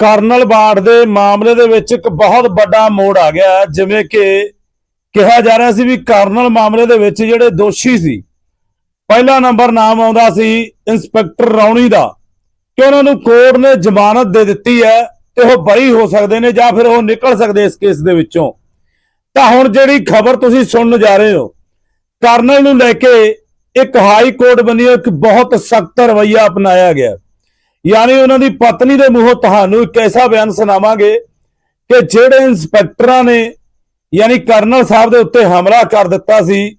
Colonel ਬਾੜ ਦੇ ਮਾਮਲੇ ਦੇ ਵਿੱਚ ਇੱਕ ਬਹੁਤ ਵੱਡਾ ਮੋੜ ਆ ਗਿਆ ਜਿਵੇਂ ਕਿ ਕਿਹਾ ਜਾ ਰਿਹਾ ਸੀ ਵੀ ਕਰਨਲ ਮਾਮਲੇ ਦੇ ਵਿੱਚ ਜਿਹੜੇ ਦੋਸ਼ੀ ਸੀ, ਪਹਿਲਾ ਨੰਬਰ ਨਾਮ ਆਉਂਦਾ ਸੀ ਇੰਸਪੈਕਟਰ ਰੌਣੀ ਦਾ। ਕਿ ਉਹਨਾਂ ਨੂੰ ਕੋਰਟ ਨੇ ਜ਼ਮਾਨਤ ਦੇ ਦਿੱਤੀ ਹੈ ਤੇ ਉਹ ਬਰੀ ਹੋ ਸਕਦੇ ਨੇ ਜਾਂ ਫਿਰ ਉਹ ਨਿਕਲ ਸਕਦੇ ਇਸ ਕੇਸ ਦੇ ਵਿੱਚੋਂ। ਤਾਂ ਹੁਣ ਜਿਹੜੀ ਖਬਰ ਤੁਸੀਂ ਸੁਣਨ ਜਾ ਰਹੇ ਹੋ, ਕਰਨਲ ਨੂੰ ਲੈ ਕੇ ਇੱਕ ਹਾਈ ਕੋਰਟ ਵੱਲੋਂ ਇੱਕ ਬਹੁਤ ਸਖਤ ਰਵੱਈਆ ਅਪਣਾਇਆ ਗਿਆ। ਯਾਨੀ ਉਹਨਾਂ ਦੀ ਪਤਨੀ ਦੇ ਮੂੰਹੋਂ ਤੁਹਾਨੂੰ ਇੱਕ ਐਸਾ ਬਿਆਨ ਸੁਣਾਵਾਂਗੇ ਕਿ ਜਿਹੜੇ ਇੰਸਪੈਕਟਰਾਂ ਨੇ, ਯਾਨੀ ਕਰਨਲ ਸਾਹਿਬ ਦੇ ਉੱਤੇ ਹਮਲਾ ਕਰ ਦਿੱਤਾ ਸੀ,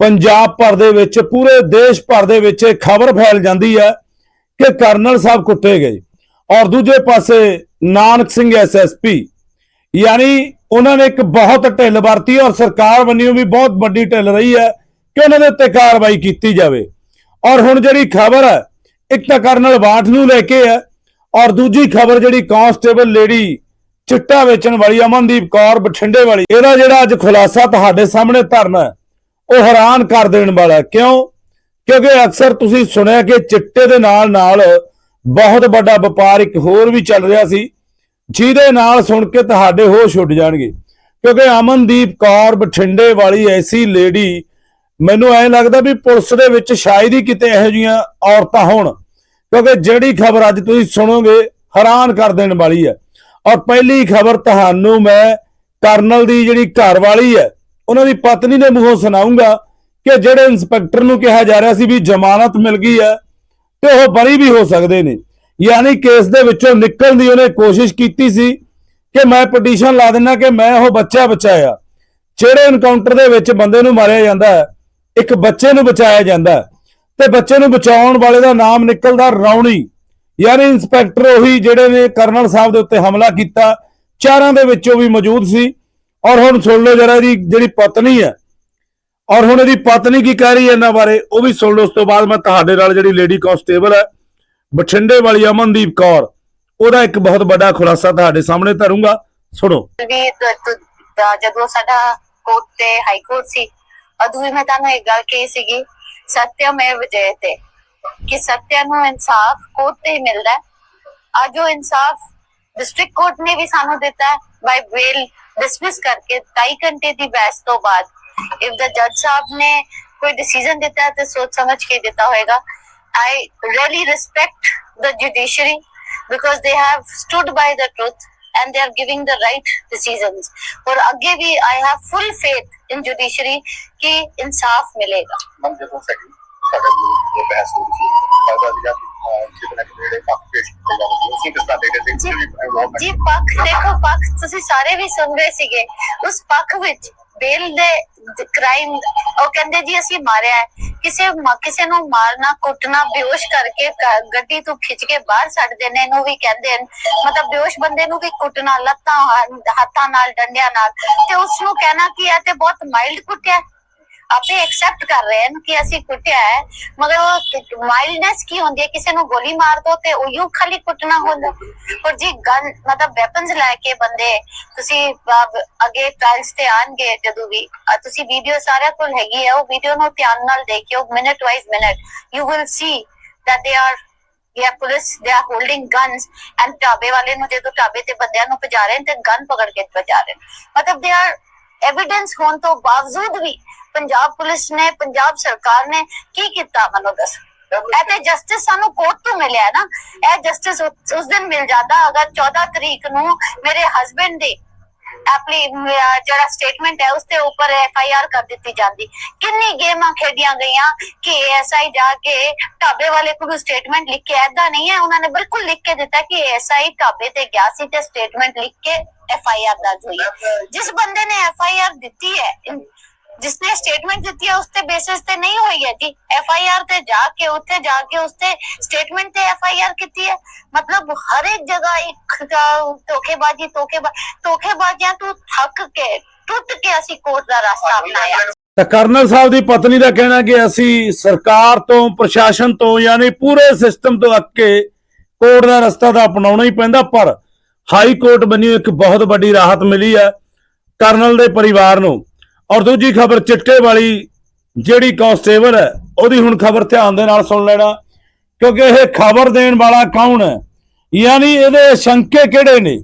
ਪੰਜਾਬ ਭਰ ਦੇ ਵਿੱਚ, ਪੂਰੇ ਦੇਸ਼ ਭਰ ਦੇ ਵਿੱਚ ਇਹ ਖਬਰ ਫੈਲ ਜਾਂਦੀ ਹੈ ਕਿ ਕਰਨਲ ਸਾਹਿਬ ਕੁੱਟੇ ਗਏ। ਔਰ ਦੂਜੇ ਪਾਸੇ ਨਾਨਕ ਸਿੰਘ ਐਸਐਸਪੀ ਯਾਨੀ ਉਹਨਾਂ ਨੇ ਇੱਕ ਬਹੁਤ ਢਿੱਲ ਵਰਤੀ ਔਰ ਸਰਕਾਰ ਵੱਲੋਂ ਵੀ ਬਹੁਤ ਵੱਡੀ ਢਿੱਲ ਰਹੀ ਹੈ ਕਿ ਉਹਨਾਂ ਦੇ ਉੱਤੇ ਕਾਰਵਾਈ ਕੀਤੀ ਜਾਵੇ। ਔਰ ਹੁਣ ਜਿਹੜੀ ਖਬਰ ਹੈ ਇੱਕ ਤਾਂ ਕਰਨਲ ਬਾਠ ਨੂੰ ਲੈ ਕੇ ਹੈ ਔਰ ਦੂਜੀ ਖਬਰ ਜਿਹੜੀ ਕਾਂਸਟੇਬਲ ਲੇਡੀ ਚਿੱਟਾ ਵੇਚਣ ਵਾਲੀ ਅਮਨਦੀਪ ਕੌਰ ਬਠਿੰਡੇ ਵਾਲੀ, ਇਹਦਾ ਜਿਹੜਾ ਅੱਜ ਖੁਲਾਸਾ ਤੁਹਾਡੇ ਸਾਹਮਣੇ ਧਰਨਾ ਉਹ ਹੈਰਾਨ ਕਰ ਦੇਣ ਵਾਲਾ ਕਿਉਂ? ਕਿਉਂਕਿ ਅਕਸਰ ਤੁਸੀਂ ਸੁਣਿਆ ਕਿ ਚਿੱਟੇ ਦੇ ਨਾਲ ਨਾਲ ਬਹੁਤ ਵੱਡਾ ਵਪਾਰ ਇੱਕ ਹੋਰ ਵੀ ਚੱਲ ਰਿਹਾ ਸੀ, ਜਿਹਦੇ ਨਾਲ ਸੁਣ ਕੇ ਤੁਹਾਡੇ ਹੋਸ਼ ਉੱਡ ਜਾਣਗੇ। ਕਿਉਂਕਿ ਅਮਨਦੀਪ ਕੌਰ ਬਠਿੰਡੇ ਵਾਲੀ ਐਸੀ ਲੇਡੀ, ਮੈਨੂੰ ਐਂ ਲੱਗਦਾ ਵੀ ਪੁਲਿਸ ਦੇ ਵਿੱਚ ਸ਼ਾਇਦ ਹੀ ਕਿਤੇ ਇਹੋ ਜਿਹੀਆਂ ਔਰਤਾਂ ਹੋਣ। ਕਿਉਂਕਿ ਜਿਹੜੀ ਖਬਰ ਅੱਜ ਤੁਸੀਂ ਸੁਣੋਗੇ ਹੈਰਾਨ ਕਰ ਦੇਣ ਵਾਲੀ ਹੈ। ਔਰ ਪਹਿਲੀ ਖਬਰ ਤੁਹਾਨੂੰ ਮੈਂ ਕਰਨਲ ਦੀ ਜਿਹੜੀ ਘਰ ਵਾਲੀ ਹੈ, ਉਹਨਾਂ ਦੀ ਪਤਨੀ ਦੇ ਮੂੰਹੋਂ ਸੁਣਾਉਂਗਾ ਕਿ ਜਿਹੜੇ ਇੰਸਪੈਕਟਰ ਨੂੰ ਕਿਹਾ ਜਾ ਰਿਹਾ ਸੀ ਵੀ ਜ਼ਮਾਨਤ ਮਿਲ ਗਈ ਹੈ ਤੇ ਉਹ ਬਰੀ ਵੀ ਹੋ ਸਕਦੇ ਨੇ। ਯਾਨੀ ਕੇਸ ਦੇ ਵਿੱਚੋਂ ਨਿਕਲਣ ਦੀ ਉਹਨੇ ਕੋਸ਼ਿਸ਼ ਕੀਤੀ ਸੀ ਕਿ ਮੈਂ ਪਟੀਸ਼ਨ ਲਾ ਦਿੰਨਾ ਕਿ ਮੈਂ ਉਹ ਬੱਚਾ ਬਚਾਇਆ। ਜਿਹੜੇ ਇਨਕਾਊਂਟਰ ਦੇ ਵਿੱਚ ਬੰਦੇ ਨੂੰ ਮਾਰਿਆ ਜਾਂਦਾ ਹੈ, ਇੱਕ ਬੱਚੇ ਨੂੰ ਬਚਾਇਆ ਜਾਂਦਾ ਹੈ। ਤੇ ਬੱਚੇ ਨੂੰ ਬਚਾਉਣ ਵਾਲੇ ਦਾ ਨਾਮ ਨਿਕਲਦਾ ਰੌਣੀ। ਯਾਨੀ ਇੰਸਪੈਕਟਰ ਉਹੀ ਜਿਹੜੇ ਨੇ ਕਰਨਲ ਸਾਹਿਬ ਦੇ ਉੱਤੇ ਹਮਲਾ ਕੀਤਾ। ਚਾਰਾਂ ਦੇ ਵਿੱਚੋਂ ਵੀ ਮੌਜੂਦ ਸੀ। ਔਰ ਹੁਣ ਸੁਣ ਲਓ ਜਰਾ ਜੀ ਜਿਹੜੀ ਪਤਨੀ ਹੈ। ਔਰ ਹੁਣ ਇਹਦੀ ਪਤਨੀ ਕੀ ਕਹਿ ਰਹੀ ਹੈ ਇਹਨਾਂ ਬਾਰੇ, ਉਹ ਵੀ ਸੁਣ ਲਓ, ਉਸ ਤੋਂ ਬਾਅਦ ਮੈਂ ਤੁਹਾਡੇ ਨਾਲ ਜਿਹੜੀ ਲੇਡੀ ਕਾਂਸਟੇਬਲ ਹੈ, ਬਠਿੰਡੇ ਵਾਲੀ ਅਮਨਦੀਪ ਕੌਰ, ਉਹਦਾ ਇੱਕ ਬਹੁਤ ਵੱਡਾ ਖੁਲਾਸਾ ਤੁਹਾਡੇ ਸਾਹਮਣੇ ਧਰੂੰਗਾ। ਸੁਣੋ। ਵੀ ਜਦੋਂ ਸਾਡਾ ਕੋਰਟ ਤੇ ਹਾਈ ਕੋਰਟ ਸੀ, ਉਦੋਂ ਵੀ ਮੈਂ ਤੁਹਾਨੂੰ ਇੱਕ ਗੱਲ ਕਹੀ ਸੀਗੀ ਸਤਿਅਮੇਵ ਜਯਤੇ ਕਿ ਸਤਿਆ ਨੂੰ ਇਨਸਾਫ ਕੋਰਟ ਤੇ ਹੀ ਮਿਲਦਾ ਹੈ। ਅੱਜ ਉਹ ਇਨਸਾਫ ਡਿਸਟ੍ਰਿਕਟ ਕੋਰਟ ਨੇ ਵੀ ਸਾਨੂੰ ਦਿੱਤਾ ਬਾਈ ਬੇਲ ਡਿਸਮਿਸ ਕਰਕੇ 2.5 ਘੰਟੇ ਦੀ ਬਹਿਸ ਤੋਂ ਬਾਅਦ। ਇਫ ਦਾ ਜੱਜ ਸਾਹਿਬ ਨੇ ਕੋਈ ਡਿਸੀਜਨ ਦਿੱਤਾ ਹੈ ਤੇ ਸੋਚ ਸਮਝ ਕੇ ਦਿੱਤਾ ਹੋਏਗਾ। I really respect the judiciary because they have stood by the truth and they are giving the right decisions aur agge bhi i have full faith in judiciary ki insaaf milega mam ਜਦੋਂ second ਸਾਡੇ ਨੂੰ ਬਹਿਸ ਹੋ ਰਹੀ ਸੀ ਜੀ ਪੱਖ ਦੇਖੋ ਪੱਖ ਤੁਸੀਂ ਸਾਰੇ ਵੀ ਸੁਣ ਰਹੇ ਸੀਗੇ ਉਸ ਪੱਖ ਵਿੱਚ ਬੇਲ ਦੇ ਕ੍ਰਾਈਮ ਉਹ ਕਹਿੰਦੇ ਜੀ ਅਸੀਂ ਮਾਰਿਆ ਹੈ ਕਿਸੇ ਮ- ਕਿਸੇ ਨੂੰ ਮਾਰਨਾ, ਕੁੱਟਣਾ, ਬੇਹੋਸ਼ ਕਰਕੇ ਗੱਡੀ ਤੋਂ ਖਿੱਚ ਕੇ ਬਾਹਰ ਛੱਡ ਦੇਣੇ ਨੂੰ ਵੀ ਕਹਿੰਦੇ ਹਨ। ਮਤਲਬ ਬੇਹੋਸ਼ ਬੰਦੇ ਨੂੰ ਵੀ ਕੁੱਟਣਾ, ਲੱਤਾਂ, ਹੱਥਾਂ ਨਾਲ, ਡੰਡਿਆਂ ਨਾਲ। ਤੇ ਉਸ ਨੂੰ ਕਹਿਣਾ ਕਿ ਇਹ ਤੇ ਬਹੁਤ ਮਾਈਲਡ ਕੁੱਟਿਆ। ਆਪੇ ਐਕਸੈਪਟ ਕਰ ਰਹੇ ਹਨ ਕਿ ਅਸੀਂ ਕੁੱਟਿਆ ਹੈ ਮਗਰ ਉਹ ਮਾਈਲਡਨੈਸ ਕੀ ਹੁੰਦੀ ਹੈ? ਕਿਸੇ ਨੂੰ ਗੋਲੀ ਮਾਰ ਦੋ ਤੇ ਉਹ ਖਾਲੀ ਕੁੱਟਣਾ ਹੁੰਦਾ। ਪਰ ਜੀ ਗਨ ਮਤਲਬ ਵੈਪਨਸ ਲੈ ਕੇ ਬੰਦੇ ਤੁਸੀਂ ਅਹ, ਟ੍ਰਾਇਲਸ ਤੇ ਆਣਗੇ ਜਦੋਂ ਵੀ। ਤੁਸੀਂ ਵੀਡੀਓ ਸਾਰਿਆਂ ਕੋਲ ਹੈਗੀ ਹੈ ਉਹ ਵੀਡੀਓ ਨੂੰ ਧਿਆਨ ਨਾਲ ਦੇਖਿਓ minute wise minute you will see that they are yeah police they are holding guns and ਢਾਬੇ ਵਾਲੇ ਨੂੰ ਜਦੋਂ ਢਾਬੇ ਤੇ ਬੰਦਿਆਂ ਨੂੰ ਭਜਾ ਰਹੇ ਨੇ ਤੇ ਗਨ ਪਕੜ ਕੇ ਭਜਾ ਰਹੇ ਮਤਲਬ ਦੇ ਆਰ ਐਵੀਡੈਂਸ ਹੋਣ ਤੋਂ ਬਾਵਜੂਦ ਵੀ ਪੰਜਾਬ ਪੁਲਿਸ ਨੇ, ਪੰਜਾਬ ਸਰਕਾਰ ਨੇ ਕੀ ਕੀਤਾ ਮੈਨੂੰ ਦੱਸ। ਇਹ ਤੇ ਜਸਟਿਸ ਸਾਨੂੰ ਕੋਰਟ ਤੋਂ ਮਿਲਿਆ ਨਾ। ਇਹ ਜਸਟਿਸ ਉਸ ਦਿਨ ਮਿਲ ਜਾਂਦਾ ਅਗਰ 14 ਤਰੀਕ ਨੂੰ ਮੇਰੇ ਹਸਬੰਡ ਦੇ ਆਪਣੀ ਅਹ, ਜਿਹੜਾ ਸਟੇਟਮੈਂਟ ਹੈ ਉਸ ਤੇ ਉੱਪਰ ਐਫ ਆਈ ਆਰ ਕਰ ਦਿੱਤੀ ਜਾਂਦੀ ਕਿੰਨੀ ਗੇਮਾਂ ਖੇਡੀਆਂ ਗਈਆਂ ਕਿ ਐਸਆਈ ਜਾ ਕੇ ਢਾਬੇ ਵਾਲੇ ਕੋਲ ਸਟੇਟਮੈਂਟ ਲਿਖ ਕੇ ਐਦਾਂ ਨਹੀਂ ਹੈ ਉਹਨਾਂ ਨੇ ਬਿਲਕੁਲ ਲਿਖ ਕੇ ਦਿੱਤਾ ਕਿ ਐਸਆਈ ਢਾਬੇ ਤੇ ਗਿਆ ਸੀ ਤੇ ਸਟੇਟਮੈਂਟ ਲਿਖ ਕੇ ਐਫ ਆਈ ਆਰ ਦਰਜ ਹੋਈ। ਜਿਸ ਬੰਦੇ ਨੇ ਐਫ ਆਈ ਆਰ ਦਿੱਤੀ ਹੈ ਜਿਸਨੇ ਸਟੇਟਮੈਂਟ ਦਿੱਤੀ ਹੈ ਉਸ ਤੇ ਬੇਸਿਸ ਤੇ ਨਹੀਂ ਹੋਈ ਹੈ ਜੀ ਐਫ ਆਈ ਆਰ ਤੇ ਜਾ ਕੇ ਉੱਥੇ ਜਾ ਕੇ ਉਸ ਤੇ ਸਟੇਟਮੈਂਟ ਤੇ ਐਫ ਆਈ ਆਰ ਕੀਤੀ ਹੈ ਮਤਲਬ ਹਰ ਇੱਕ ਜਗ੍ਹਾ ਇੱਕ ਧੋਖੇਬਾਜ਼ੀ ਧੋਖੇਬਾ ਧੋਖੇਬਾਜ਼ੀਆਂ ਤੋਂ ਥੱਕ ਕੇ ਟੁੱਟ ਕੇ ਅਸੀਂ ਕੋਰਟ ਦਾ ਰਸਤਾ ਅਪਣਾਇਆ ਤਾਂ ਕਰਨਲ ਸਾਹਿਬ ਦੀ ਪਤਨੀ ਦਾ ਕਹਿਣਾ ਕਿ ਅਸੀਂ ਸਰਕਾਰ ਤੋਂ ਪ੍ਰਸ਼ਾਸਨ ਤੋਂ ਯਾਨੀ ਪੂਰੇ ਸਿਸਟਮ ਤੋਂ ਅੱਕ ਕੇ ਕੋਰਟ ਦਾ ਰਸਤਾ ਤਾਂ ਅਪਣਾਉਣਾ ਹੀ ਪੈਂਦਾ ਪਰ ਹਾਈ ਕੋਰਟ ਬੰਨਿਓ ਇੱਕ ਬਹੁਤ ਵੱਡੀ ਰਾਹਤ ਮਿਲੀ ਹੈ ਕਰਨਲ ਦੇ ਪਰਿਵਾਰ ਨੂੰ। ਔਰ ਦੂਜੀ ਖਬਰ ਚਿੱਟੇ ਵਾਲੀ ਜਿਹੜੀ ਕਾਂਸਟੇਬਲ ਹੈ, ਉਹਦੀ ਹੁਣ ਖਬਰ ਧਿਆਨ ਦੇ ਨਾਲ ਸੁਣ ਲੈਣਾ, ਕਿਉਂਕਿ ਇਹ ਖਬਰ ਦੇਣ ਵਾਲਾ ਕੌਣ ਹੈ? ਯਾਨੀ ਇਹਦੇ ਸ਼ੰਕੇ ਕਿਹੜੇ ਨੇ?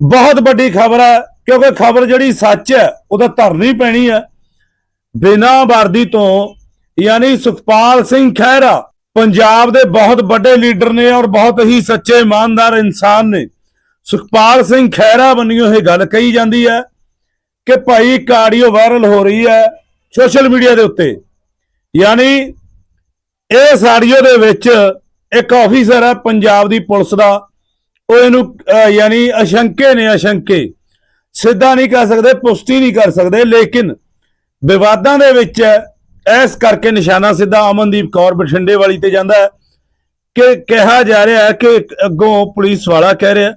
ਬਹੁਤ ਵੱਡੀ ਖਬਰ ਹੈ, ਕਿਉਂਕਿ ਖਬਰ ਜਿਹੜੀ ਸੱਚ ਹੈ ਉਹ ਤਾਂ ਧਰਨੀ ਪੈਣੀ ਹੈ। ਬਿਨਾਂ ਵਰਦੀ ਤੋਂ, ਯਾਨੀ ਸੁਖਪਾਲ ਸਿੰਘ ਖਹਿਰਾ, ਪੰਜਾਬ ਦੇ ਬਹੁਤ ਵੱਡੇ ਲੀਡਰ ਨੇ ਔਰ ਬਹੁਤ ਹੀ ਸੱਚੇ ਇਮਾਨਦਾਰ ਇਨਸਾਨ ਨੇ। ਸੁਖਪਾਲ ਸਿੰਘ ਖਹਿਰਾ ਬੰਨਿਓ ਇਹ ਗੱਲ ਕਹੀ ਜਾਂਦੀ ਹੈ ਕਿ ਭਾਈ ਇੱਕ ਆਡੀਓ ਵਾਇਰਲ ਹੋ ਰਹੀ ਹੈ ਸੋਸ਼ਲ ਮੀਡੀਆ ਦੇ ਉੱਤੇ। ਯਾਨੀ ਇਸ ਆਡੀਓ ਦੇ ਵਿੱਚ ਇੱਕ ਆਫੀਸਰ ਹੈ ਪੰਜਾਬ ਦੀ ਪੁਲਿਸ ਦਾ। ਉਹ ਇਹਨੂੰ ਯਾਨੀ ਅਸ਼ੰਕੇ ਨੇ ਅਸ਼ੰਕੇ। ਸਿੱਧਾ ਨਹੀਂ ਕਹਿ ਸਕਦੇ, ਪੁਸ਼ਟੀ ਨਹੀਂ ਕਰ ਸਕਦੇ, ਲੇਕਿਨ ਵਿਵਾਦਾਂ ਦੇ ਵਿੱਚ ਇਸ ਕਰਕੇ ਨਿਸ਼ਾਨਾ ਸਿੱਧਾ ਅਮਨਦੀਪ ਕੌਰ ਬਠਿੰਡੇ ਵਾਲੀ ਤੇ ਜਾਂਦਾ ਹੈ ਕਿ ਕਿਹਾ ਜਾ ਰਿਹਾ ਹੈ ਕਿ ਅੱਗੋਂ ਪੁਲਿਸ ਵਾਲਾ ਕਹਿ ਰਿਹਾ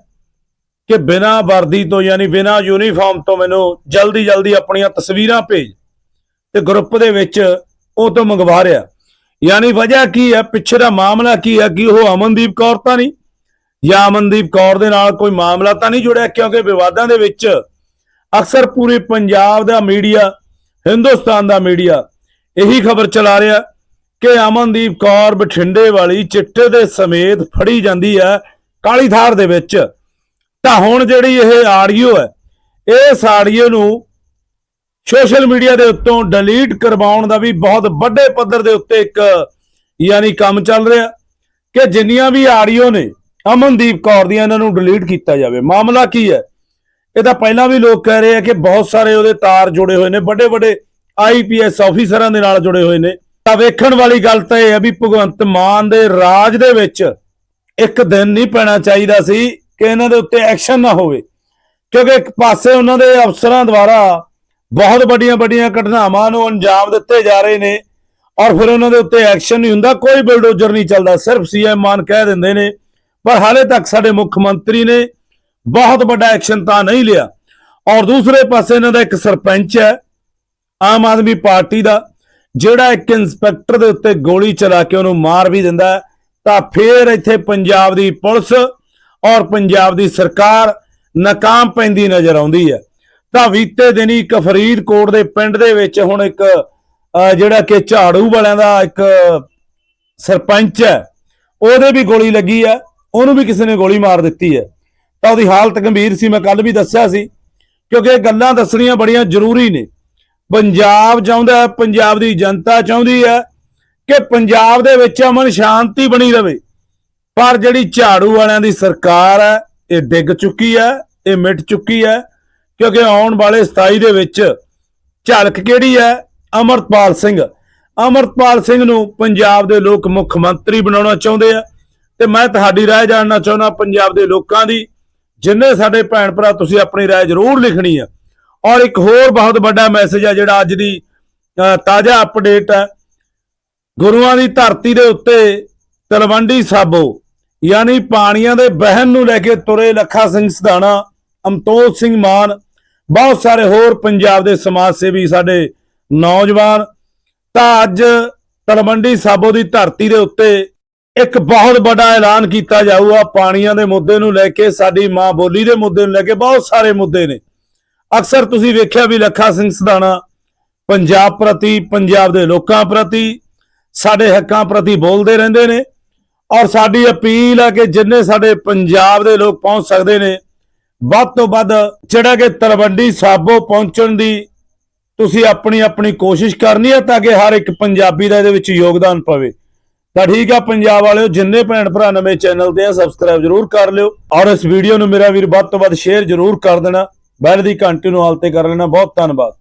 ਕਿ ਬਿਨਾਂ ਵਰਦੀ ਤੋਂ ਯਾਨੀ ਬਿਨਾਂ ਯੂਨੀਫਾਰਮ ਤੋਂ ਮੈਨੂੰ ਜਲਦੀ ਜਲਦੀ ਆਪਣੀਆਂ ਤਸਵੀਰਾਂ ਭੇਜ ਤੇ ਗਰੁੱਪ ਦੇ ਵਿੱਚ ਉਹ ਤੋਂ ਮੰਗਵਾ ਰਿਹਾ। ਯਾਨੀ ਵਜ੍ਹਾ ਕੀ ਹੈ? ਪਿੱਛੇ ਦਾ ਮਾਮਲਾ ਕੀ ਹੈ? ਕਿ ਉਹ ਅਮਨਦੀਪ ਕੌਰ ਤਾਂ ਨਹੀਂ? ਜਾਂ ਅਮਨਦੀਪ ਕੌਰ ਦੇ ਨਾਲ ਕੋਈ ਮਾਮਲਾ ਤਾਂ ਨਹੀਂ ਜੁੜਿਆ? ਕਿਉਂਕਿ ਵਿਵਾਦਾਂ ਦੇ ਵਿੱਚ ਅਕਸਰ ਪੂਰੇ ਪੰਜਾਬ ਦਾ ਮੀਡੀਆ, ਹਿੰਦੁਸਤਾਨ ਦਾ ਮੀਡੀਆ ਇਹੀ ਖਬਰ ਚਲਾ ਰਿਹਾ ਕਿ ਅਮਨਦੀਪ ਕੌਰ ਬਠਿੰਡੇ ਵਾਲੀ ਚਿੱਟੇ ਦੇ ਸਮੇਤ ਫੜੀ ਜਾਂਦੀ ਹੈ ਕਾਲੀ ਥਾਰ ਦੇ ਵਿੱਚ। ਤਾਂ ਹੁਣ ਜਿਹੜੀ ਇਹ ਆਡੀਓ ਹੈ, ਇਸ ਆਡੀਓ ਨੂੰ ਸੋਸ਼ਲ ਮੀਡੀਆ ਦੇ ਉੱਤੋਂ ਡਿਲੀਟ ਕਰਵਾਉਣ ਦਾ ਵੀ ਬਹੁਤ ਵੱਡੇ ਪੱਧਰ ਦੇ ਉੱਤੇ ਇੱਕ, ਯਾਨੀ ਕੰਮ ਚੱਲ ਰਿਹਾ ਕਿ ਜਿੰਨੀਆਂ ਵੀ ਆਡੀਓ ਨੇ, ਅਮਨਦੀਪ ਕੌਰ ਦੀਆਂ ਇਹਨਾਂ ਨੂੰ ਡਿਲੀਟ ਕੀਤਾ ਜਾਵੇ। ਮਾਮਲਾ ਕੀ ਹੈ? ਇਹ ਤਾਂ ਪਹਿਲਾਂ ਵੀ ਲੋਕ ਕਹਿ ਰਹੇ ਆ ਕਿ ਬਹੁਤ ਸਾਰੇ ਉਹਦੇ ਤਾਰ ਜੁੜੇ ਹੋਏ ਨੇ ਵੱਡੇ ਵੱਡੇ ਆਈਪੀਐਸ ਆਫੀਸਰਾਂ ਦੇ ਨਾਲ ਜੁੜੇ ਹੋਏ ਨੇ। ਤਾਂ ਵੇਖਣ ਵਾਲੀ ਗੱਲ ਤਾਂ ਇਹ ਹੈ ਵੀ ਭਗਵੰਤ ਮਾਨ ਦੇ ਰਾਜ ਦੇ ਵਿੱਚ ਇੱਕ ਦਿਨ ਨਹੀਂ ਪੈਣਾ ਚਾਹੀਦਾ ਸੀ। ਕਿ ਇਹਨਾਂ ਦੇ ਉੱਤੇ ਐਕਸ਼ਨ ਨਾ ਹੋਵੇ। ਕਿਉਂਕਿ ਇੱਕ ਪਾਸੇ ਉਹਨਾਂ ਦੇ ਅਫਸਰਾਂ ਦੁਆਰਾ ਬਹੁਤ ਵੱਡੀਆਂ ਵੱਡੀਆਂ ਘਟਨਾਵਾਂ ਨੂੰ ਅੰਜਾਮ ਦਿੱਤੇ ਜਾ ਰਹੇ ਨੇ ਔਰ ਫਿਰ ਉਹਨਾਂ ਦੇ ਉੱਤੇ ਐਕਸ਼ਨ ਨਹੀਂ ਹੁੰਦਾ, ਕੋਈ ਬਿਲਡੋਜ਼ਰ ਨਹੀਂ ਚੱਲਦਾ, ਸਿਰਫ ਸੀਐਮ ਮਾਨ ਕਹਿ ਦਿੰਦੇ ਨੇ। ਪਰ ਹਾਲੇ ਤੱਕ ਸਾਡੇ ਮੁੱਖ ਮੰਤਰੀ ਨੇ ਬਹੁਤ ਵੱਡਾ ਐਕਸ਼ਨ ਤਾਂ ਨਹੀਂ ਲਿਆ। ਔਰ ਦੂਸਰੇ ਪਾਸੇ ਇਹਨਾਂ ਦਾ ਇੱਕ ਸਰਪੰਚ ਹੈ, ਆਮ ਆਦਮੀ ਪਾਰਟੀ ਦਾ, ਜਿਹੜਾ ਇੱਕ ਇੰਸਪੈਕਟਰ ਦੇ ਉੱਤੇ ਗੋਲੀ ਚਲਾ ਕੇ ਉਹਨੂੰ ਮਾਰ ਵੀ ਦਿੰਦਾ ਤਾਂ ਫਿਰ ਇੱਥੇ ਪੰਜਾਬ ਦੀ ਪੁਲਿਸ ਔਰ ਪੰਜਾਬ ਦੀ ਸਰਕਾਰ ਨਾਕਾਮ ਪੈਂਦੀ ਨਜ਼ਰ ਆਉਂਦੀ ਹੈ। ਤਾਂ ਬੀਤੇ ਦਿਨੀ ਇੱਕ ਫਰੀਦਕੋਟ ਦੇ ਪਿੰਡ ਦੇ ਵਿੱਚ ਹੁਣ ਇੱਕ ਜਿਹੜਾ ਕਿ ਝਾੜੂ ਵਾਲਿਆਂ ਦਾ ਇੱਕ ਸਰਪੰਚ ਹੈ, ਉਹਦੇ ਵੀ ਗੋਲੀ ਲੱਗੀ ਹੈ, ਉਹਨੂੰ ਵੀ ਕਿਸੇ ਨੇ ਗੋਲੀ ਮਾਰ ਦਿੱਤੀ ਹੈ। ਤਾਂ ਉਹਦੀ ਹਾਲਤ ਗੰਭੀਰ ਸੀ, ਮੈਂ ਕੱਲ ਵੀ ਦੱਸਿਆ ਸੀ, ਕਿਉਂਕਿ ਇਹ ਗੱਲਾਂ ਦੱਸਣੀਆਂ ਬੜੀਆਂ ਜ਼ਰੂਰੀ ਨੇ। ਪੰਜਾਬ ਚਾਹੁੰਦਾ ਪੰਜਾਬ ਦੀ ਜਨਤਾ ਚਾਹੁੰਦੀ ਹੈ ਕਿ ਪੰਜਾਬ ਦੇ ਵਿੱਚ ਅਮਨ ਸ਼ਾਂਤੀ ਬਣੀ ਰਵੇ। ਪਰ ਜਿਹੜੀ ਝਾੜੂ ਵਾਲਿਆਂ ਦੀ ਸਰਕਾਰ ਹੈ, ਇਹ ਡਿੱਗ ਚੁੱਕੀ ਹੈ, ਇਹ ਮਿਟ ਚੁੱਕੀ ਹੈ, ਕਿਉਂਕਿ ਆਉਣ ਵਾਲੇ 27 ਦੇ ਵਿੱਚ ਝਲਕ ਕਿਹੜੀ ਹੈ? ਅਮਰਪਾਲ ਸਿੰਘ। ਅਮਰਪਾਲ ਸਿੰਘ ਨੂੰ ਪੰਜਾਬ ਦੇ ਲੋਕ ਮੁੱਖ ਮੰਤਰੀ ਬਣਾਉਣਾ ਚਾਹੁੰਦੇ ਆ। ਤੇ ਮੈਂ ਤੁਹਾਡੀ ਰਾਏ ਜਾਣਨਾ ਚਾਹੁੰਦਾ, ਪੰਜਾਬ ਦੇ ਲੋਕਾਂ ਦੀ। ਜਿੰਨੇ ਸਾਡੇ ਭੈਣ ਭਰਾ, ਤੁਸੀਂ ਆਪਣੀ ਰਾਏ ਜ਼ਰੂਰ ਲਿਖਣੀ ਆ। ਔਰ ਇੱਕ ਹੋਰ ਬਹੁਤ ਵੱਡਾ ਮੈਸੇਜ ਆ, ਜਿਹੜਾ ਅੱਜ ਦੀ ਤਾਜ਼ਾ ਅਪਡੇਟ ਹੈ। ਗੁਰੂਆਂ ਦੀ ਧਰਤੀ ਦੇ ਉੱਤੇ ਤਲਵੰਡੀ ਸਾਬੋ। ਯਾਨੀ ਪਾਣੀਆਂ ਦੇ ਬਹਿਣ ਨੂੰ ਲੈ ਕੇ ਤੁਰੇ ਲੱਖਾ ਸਿੰਘ ਸਧਾਣਾ ਅਮਤੋਜ ਸਿੰਘ ਮਾਨ, ਬਹੁਤ ਸਾਰੇ ਹੋਰ ਪੰਜਾਬ ਦੇ ਸਮਾਜ ਸੇਵੀ ਸਾਡੇ ਨੌਜਵਾਨ, ਤਾਂ ਅੱਜ ਤਲਵੰਡੀ ਸਾਬੋ ਦੀ ਧਰਤੀ ਦੇ ਉੱਤੇ ਇੱਕ ਬਹੁਤ ਵੱਡਾ ਐਲਾਨ ਕੀਤਾ ਜਾਊਗਾ। ਪਾਣੀਆਂ ਦੇ ਮੁੱਦੇ ਨੂੰ ਲੈ ਕੇ, ਸਾਡੀ ਮਾਂ ਬੋਲੀ ਦੇ ਮੁੱਦੇ ਨੂੰ ਲੈ ਕੇ ਬਹੁਤ ਸਾਰੇ ਮੁੱਦੇ ਨੇ। ਅਕਸਰ ਤੁਸੀਂ ਵੇਖਿਆ ਵੀ ਲੱਖਾ ਸਿੰਘ ਸਧਾਣਾ ਪੰਜਾਬ ਪ੍ਰਤੀ, ਪੰਜਾਬ ਦੇ ਲੋਕਾਂ ਪ੍ਰਤੀ, ਸਾਡੇ ਹੱਕਾਂ ਪ੍ਰਤੀ ਬੋਲਦੇ ਰਹਿੰਦੇ ਨੇ। ਔਰ ਸਾਡੀ ਅਪੀਲ ਹੈ ਕਿ ਜਿੰਨੇ ਸਾਡੇ ਪੰਜਾਬ ਦੇ ਲੋਕ ਪਹੁੰਚ ਸਕਦੇ ਨੇ, ਵੱਧ ਤੋਂ ਵੱਧ ਜਿਹੜਾ ਕਿ ਤਲਵੰਡੀ ਸਾਬੋ ਪਹੁੰਚਣ ਦੀ ਤੁਸੀਂ ਆਪਣੀ ਆਪਣੀ ਕੋਸ਼ਿਸ਼ ਕਰਨੀ ਹੈ ਤਾਂ ਕਿ ਹਰ ਇੱਕ ਪੰਜਾਬੀ ਦਾ ਇਹਦੇ ਵਿੱਚ ਯੋਗਦਾਨ ਪਵੇ। ਤਾਂ ਠੀਕ ਆ ਪੰਜਾਬ ਵਾਲਿਓ, ਜਿੰਨੇ ਭੈਣ ਭਰਾ ਨਵੇਂ ਚੈਨਲ ਤੇ ਆ ਸਬਸਕ੍ਰਾਈਬ ਜਰੂਰ ਕਰ ਲਿਓ। ਔਰ ਇਸ ਵੀਡੀਓ ਨੂੰ ਮੇਰਾ ਵੀਰ ਵੱਧ ਤੋਂ ਵੱਧ ਸ਼ੇਅਰ ਜਰੂਰ ਕਰ ਦੇਣਾ। ਬੈਲ ਦੀ ਘੰਟੀ ਨੂੰ ਹਾਲ ਤੇ ਕਰ ਲੈਣਾ। ਬਹੁਤ ਧੰਨਵਾਦ।